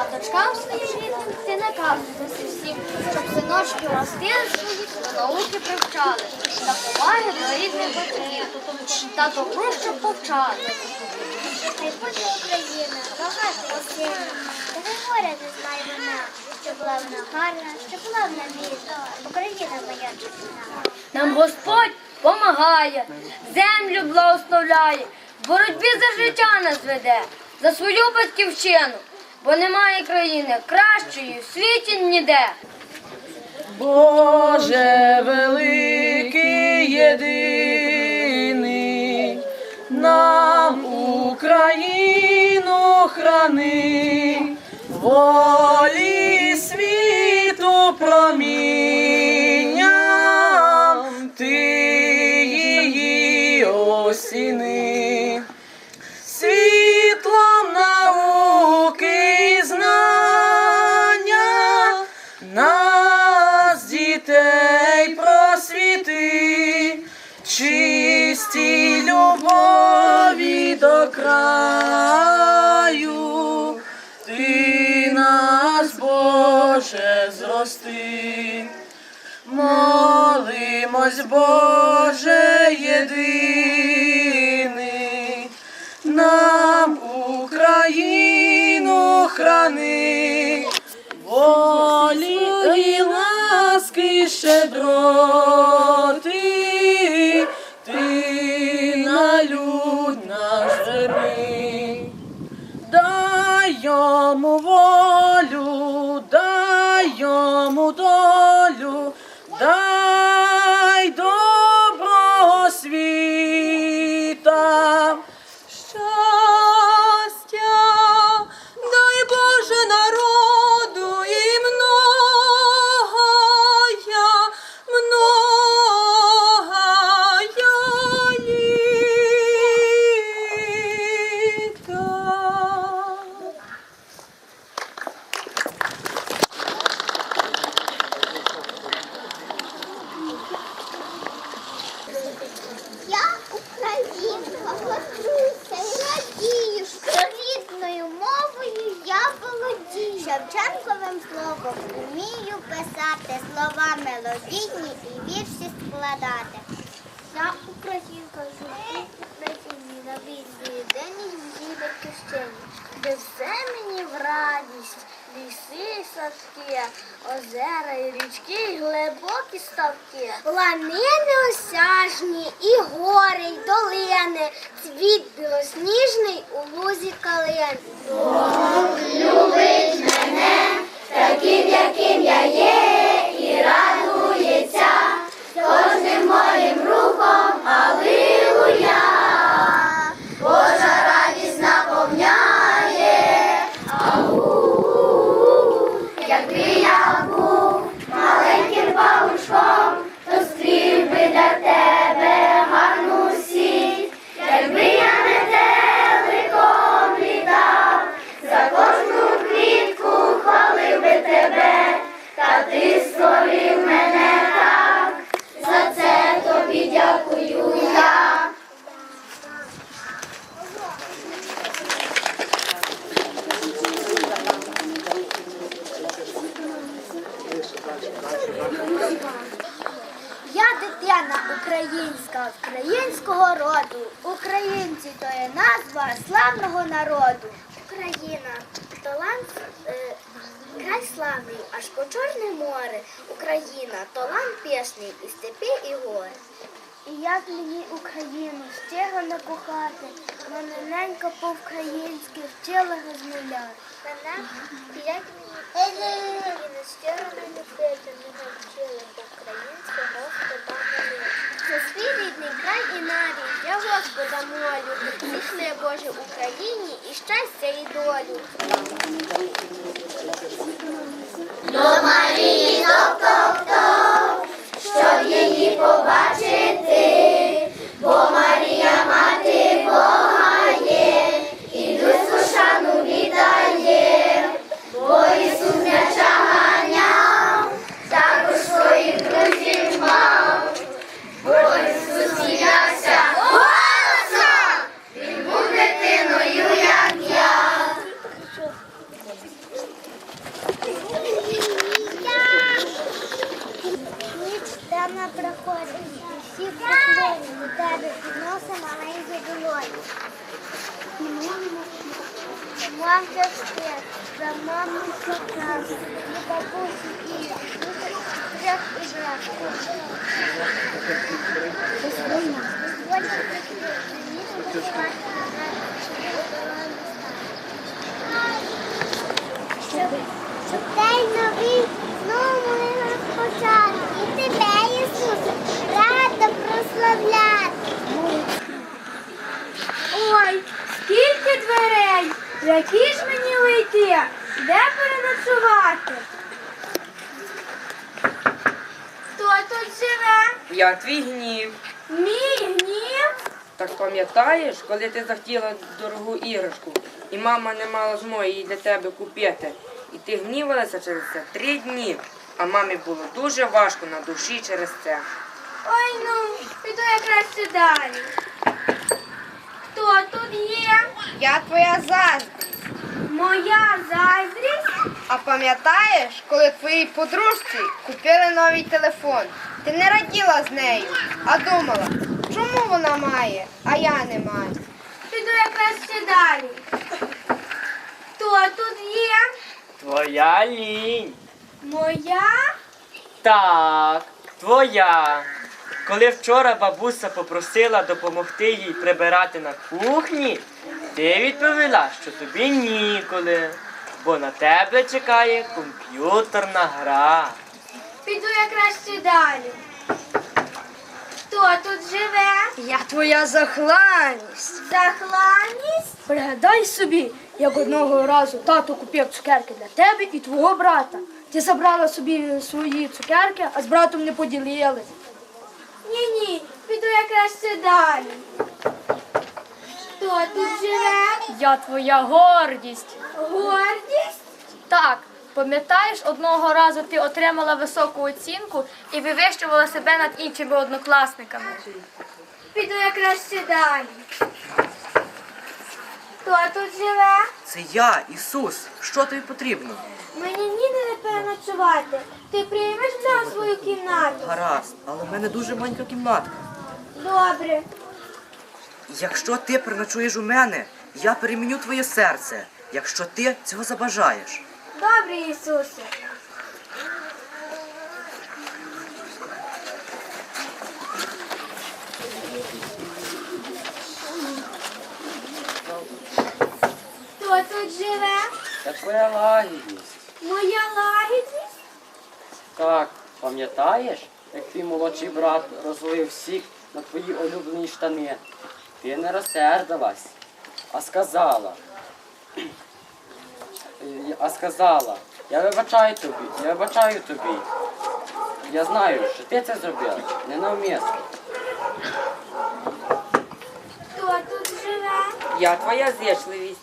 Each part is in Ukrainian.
А дочкам своїм ти наказуєш всім, щоб синочки ростили до науки привчали, та поваги до рідних батьків, та добру, щоб повчали. Хай буде Україна, багата і. Та не горя не знай вона, що була вона гарна, що була вона вільна. Україна моя чесна. Нам Господь помагає, землю благословляє, в боротьбі за життя нас веде, за свою батьківщину, бо немає країни кращої в світі ніде. Боже великий єдиний, нам Україну храни, волі світу промінням, краю, ти нас, Боже, зрости. Молимось, Боже єдиний, нам Україну храни, волі і ласки і Я дитина українська, українського роду. Українці то є назва славного народу. Україна талант е, край славний, аж по Чорне море. Україна талант пісний і степи, і гори. І як мені Україну щиро не кохати, мене ненька по-українськи вчила розмовляти. Мене, як мені за свій рідний край і нарій я Господа молю, вічне Боже Україні і щастя, і долю. До Марії, до, до. Я твій гнів. Мій гнів? Так пам'ятаєш, коли ти захотіла дорогу іграшку, і мама не мала змоги її для тебе купити. І ти гнівалася через це три дні. А мамі було дуже важко на душі через це. Ой ну, піду якраз далі. Хто тут є? Я твоя заздрість. Моя заздрість? А пам'ятаєш, коли твоїй подружці купили новий телефон? Ти не раділа з нею, а думала, чому вона має, а я не маю. Піду якраз ще далі. Хто тут є? Твоя лінь. Моя? Так, твоя. Коли вчора бабуся попросила допомогти їй прибирати на кухні, ти відповіла, що тобі ніколи, бо на тебе чекає комп'ютерна гра. Піду якраз ще далі. Хто тут живе? Я твоя захланність. Захланість? Пригадай собі, як одного разу тато купив цукерки для тебе і твого брата. Ти забрала собі свої цукерки, а з братом не поділились. Ні-ні, піду якраз ще далі. Хто тут живе? Я твоя гордість. Гордість? Так, пам'ятаєш, одного разу ти отримала високу оцінку і вивищувала себе над іншими однокласниками. Піду якраз ще далі. Хто тут живе? Це я, Ісус. Що тобі потрібно? Мені ніде не переночувати. Ти приймеш мене у свою кімнату? Гаразд, але в мене дуже маленька кімнатка. Добре. Якщо ти переночуєш у мене, я переміню твоє серце, якщо ти цього забажаєш. Добре, Ісусе. Хто тут живе? Це твоя лагідність. Моя лагідність? Так, пам'ятаєш, як твій молодший брат розлив сік на твої улюблені штани? Ти не розсердилась, а сказала. А сказала, я вибачаю тобі, я вибачаю тобі. Я знаю, що ти це зробила ненавмисно. Хто тут живе? Я твоя зічливість.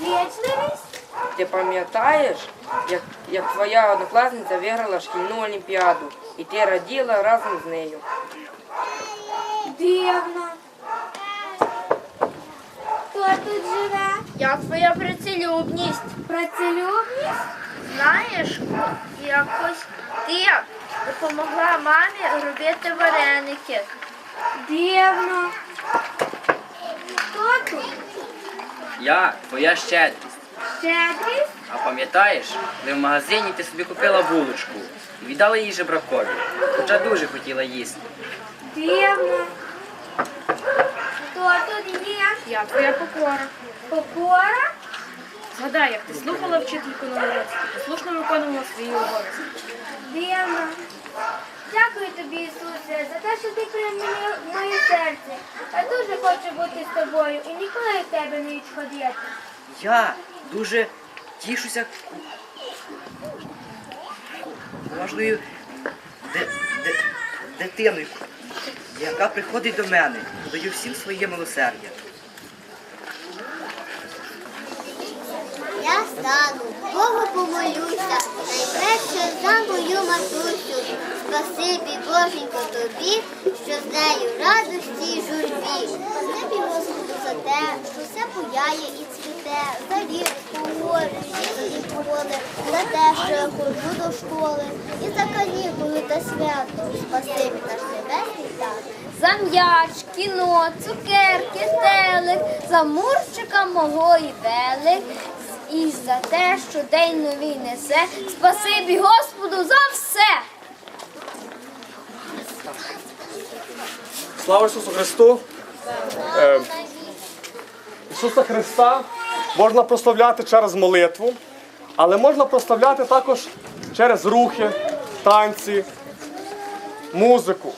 Вічливість? Ти пам'ятаєш, як, як твоя однокласниця виграла шкільну олімпіаду, і ти раділа разом з нею. Дивно. Хто тут живе? Я твоя працелюбність. Працелюбність? Знаєш, якось ти допомогла мамі робити вареники. Дивно. Хто тут? Я твоя щедрість. Щедрість? А пам'ятаєш, коли в магазині ти собі купила булочку і віддала її жебракові, хоча дуже хотіла їсти. Дивно. Хто тут є? Я твоя покора. Покора? Згадай, як ти слухала вчительку на уроці, ти послушно виконувала свої обов'язки. Дивно. Дякую тобі, Ісусе, за те, що ти прийняв моє серце. Я дуже хочу бути з тобою і ніколи від тебе не відходити. Я дуже тішуся де- дитиною, яка приходить до мене, даю всім своє милосердя. Я стану, Богу помолюся, найперше за мою матусю. Спасибі, Боженько, тобі, що з нею радості й журбі. Спасибі, Господу, за те, що все буяє і цвіте, за гори, і поле, за те, що я ходжу до школи, і за канікули та свято. Спасибі наш за м'яч, кіно, цукерки, телек, за мурчика мого і велик, і за те, що день новий несе. Спасибі Господу за все. Слава Ісусу Христу! Е, Ісуса Христа можна прославляти через молитву, але можна прославляти також через рухи, танці, музику.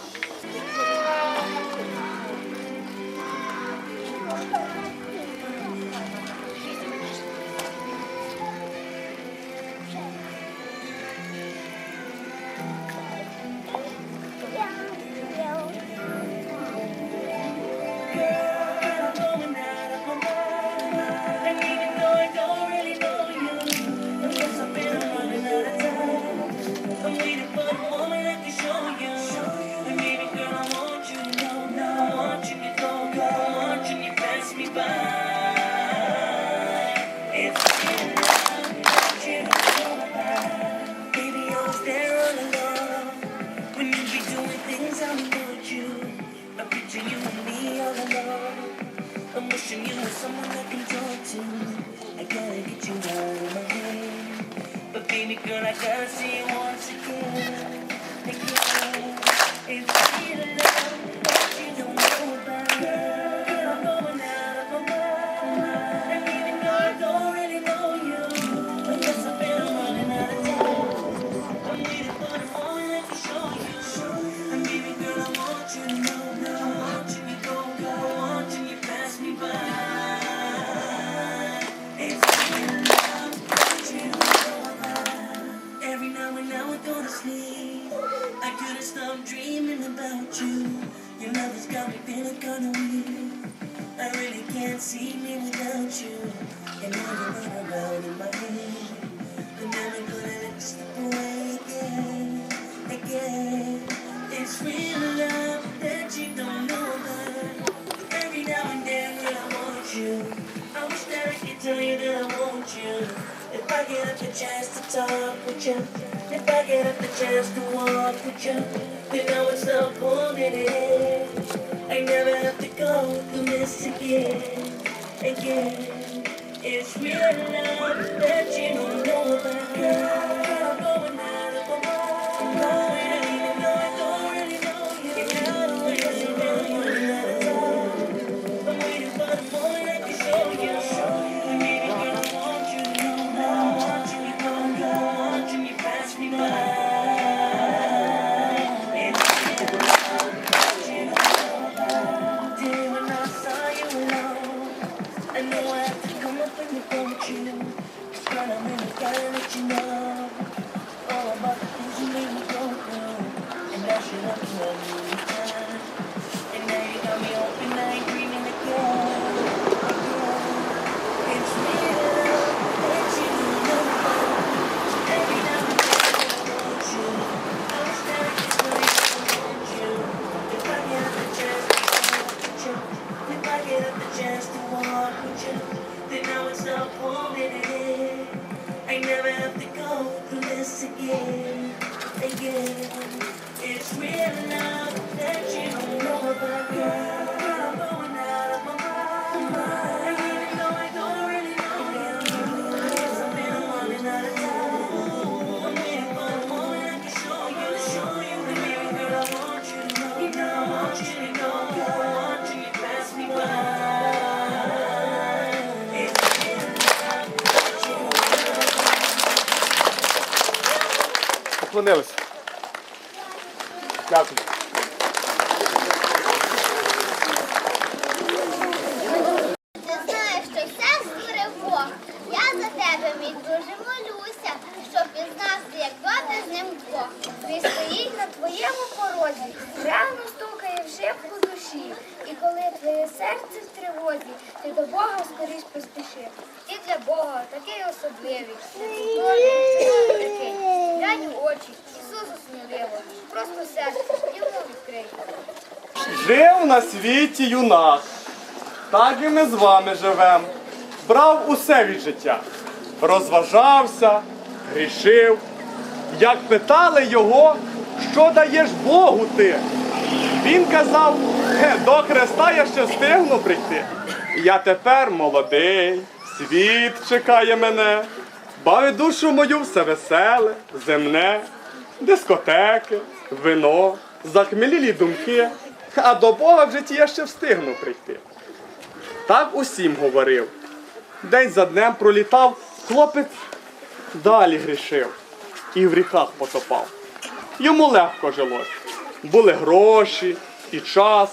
I get up the chance to talk with you, if I get up the chance to walk with you, we know it's not it. I never have to go through this again, again. It's real love that you don't know about. зупинилися. Дякую. Ти знаєш, що все створив Бог. Я за тебе, дуже молюся, щоб пізнався, як добре з ним Бог. Він стоїть на твоєму порозі, рано стукає в душі. І коли твоє серце в тривозі, ти до Бога скоріш поспіши. І для Бога такий особливий. Глянь у очі, Ісусу сміливо, просто серце, йому відкрийте. Жив на світі юнак, так і ми з вами живемо, Брав усе від життя, розважався, грішив. Як питали його, що даєш Богу ти? Він казав, до Христа я ще встигну прийти. Я тепер молодий, світ чекає мене бавить душу мою все веселе, земне, дискотеки, вино, захмелілі думки, а до Бога в житті я ще встигну прийти. Так усім говорив. День за днем пролітав, хлопець далі грішив і в гріхах потопав. Йому легко жилось. Були гроші і час.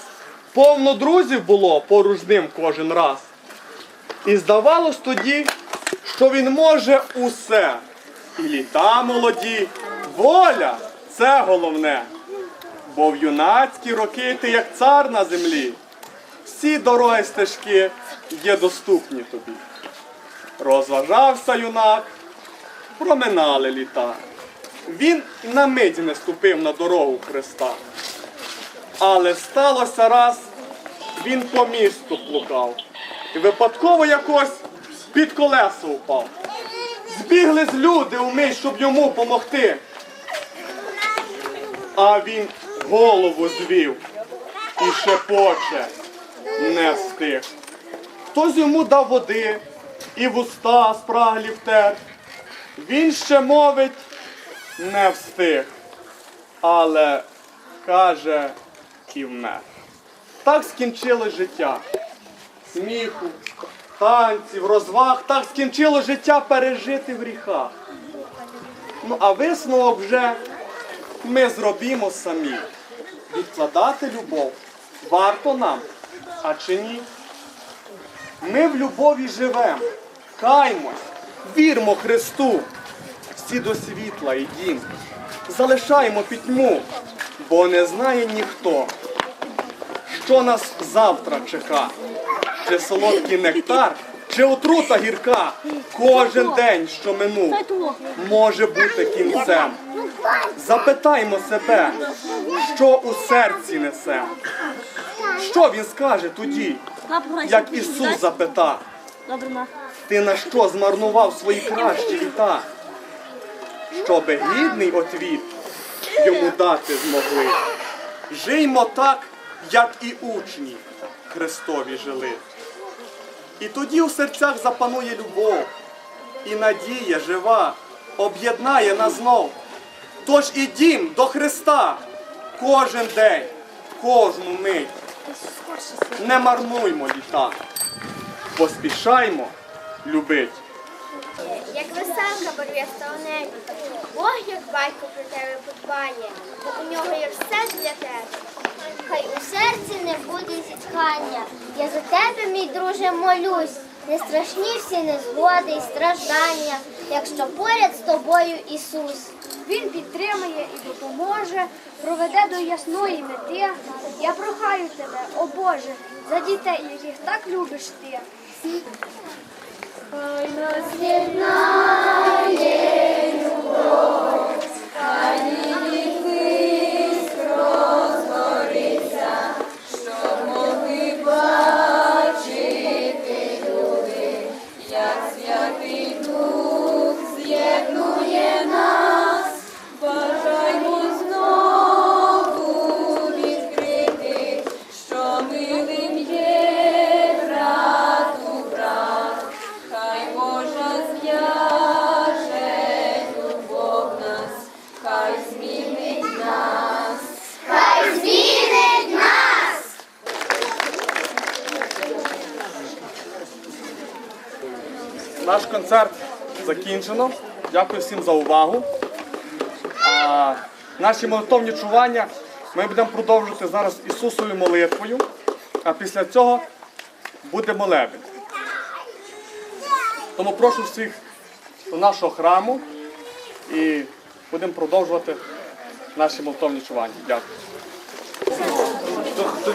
Повно друзів було поруч ним кожен раз. І здавалось тоді, що він може усе. І літа молоді, воля це головне. Бо в юнацькі роки ти як цар на землі. Всі дороги стежки є доступні тобі. Розважався юнак, проминали літа. Він на мить не ступив на дорогу Христа. Але сталося раз, він по місту плукав. І випадково якось під колесо впав. Збіглись люди умить, щоб йому помогти. А він голову звів і шепоче не встиг. Хтось йому дав води і вуста спраглі втер. Він ще мовить не встиг, але каже і вмер. Так скінчилось життя. Сміху, танців, розваг, так скінчило життя пережити в гріхах. Ну а висновок вже ми зробімо самі. Відкладати любов варто нам, а чи ні? Ми в любові живемо, каймось, вірмо Христу. Всі до світла йдім, залишаємо пітьму, бо не знає ніхто, що нас завтра чека. Чи солодкий нектар, чи отрута гірка. Кожен день, що минув, може бути кінцем. Запитаймо себе, що у серці несе. Що він скаже тоді, як Ісус запита? Ти на що змарнував свої кращі літа? Щоби гідний отвіт йому дати змогли. Жиймо так, як і учні Христові жили. І тоді у серцях запанує любов, і надія жива об'єднає нас знов. Тож ідім до Христа кожен день, кожну мить. Не марнуймо літа, поспішаймо любить. Як веселка барвіста у небі, Бог як батько про тебе подбає, бо у нього є все для тебе. Хай у серці не буде зітхання. Я за тебе, мій друже, молюсь. Не страшні всі незгоди і страждання, якщо поряд з тобою Ісус. Він підтримує і допоможе, проведе до ясної мети. Я прохаю тебе, о Боже, за дітей, яких так любиш ти. Бажаймо закінчено. Дякую всім за увагу. Наші молитовні чування ми будемо продовжувати зараз Ісусовою молитвою, а після цього буде молебень. Тому прошу всіх до нашого храму і будемо продовжувати наші молитовні чування. Дякую. Хто, хто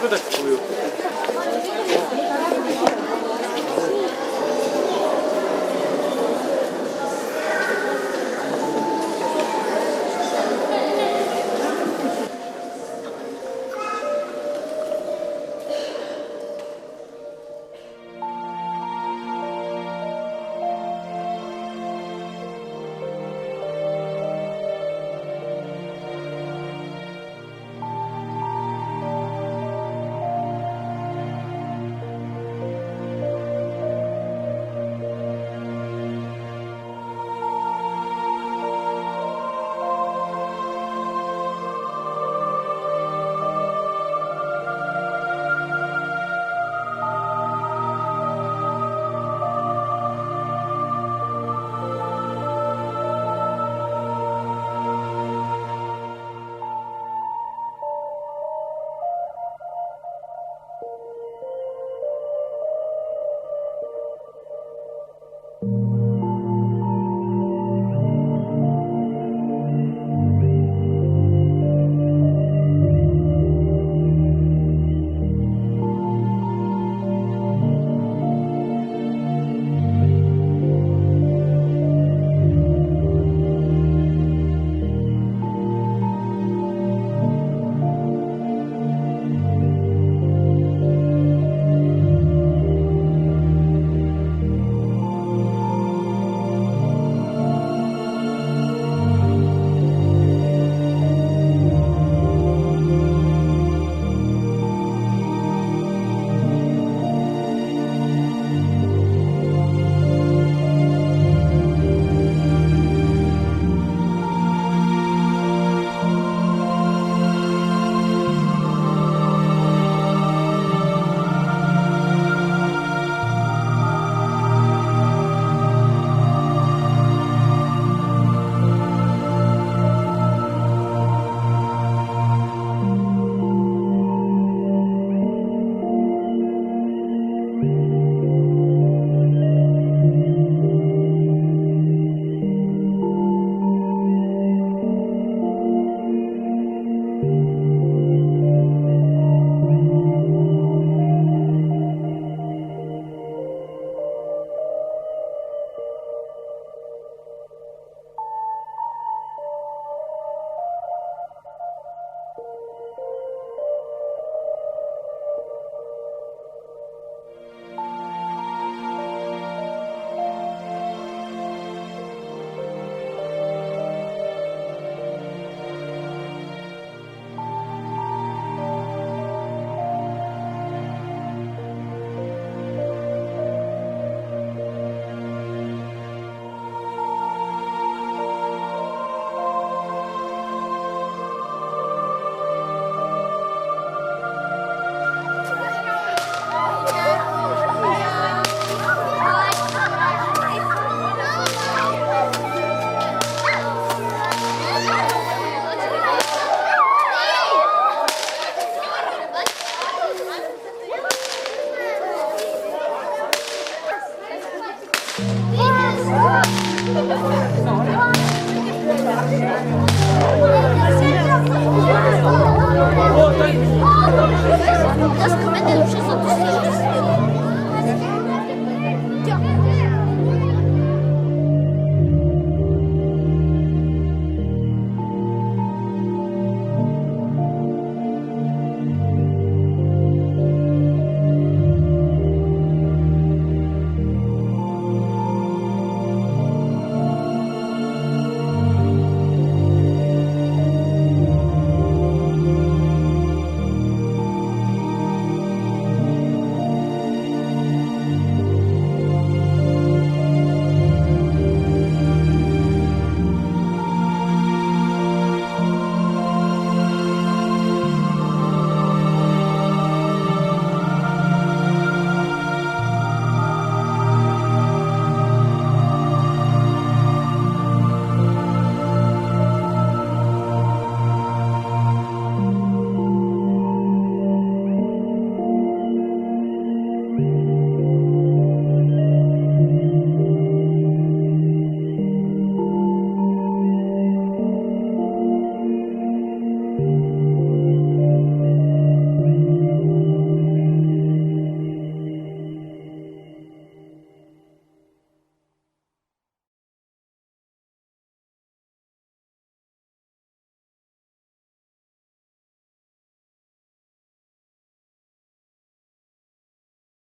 Nas komendant przez obsługę.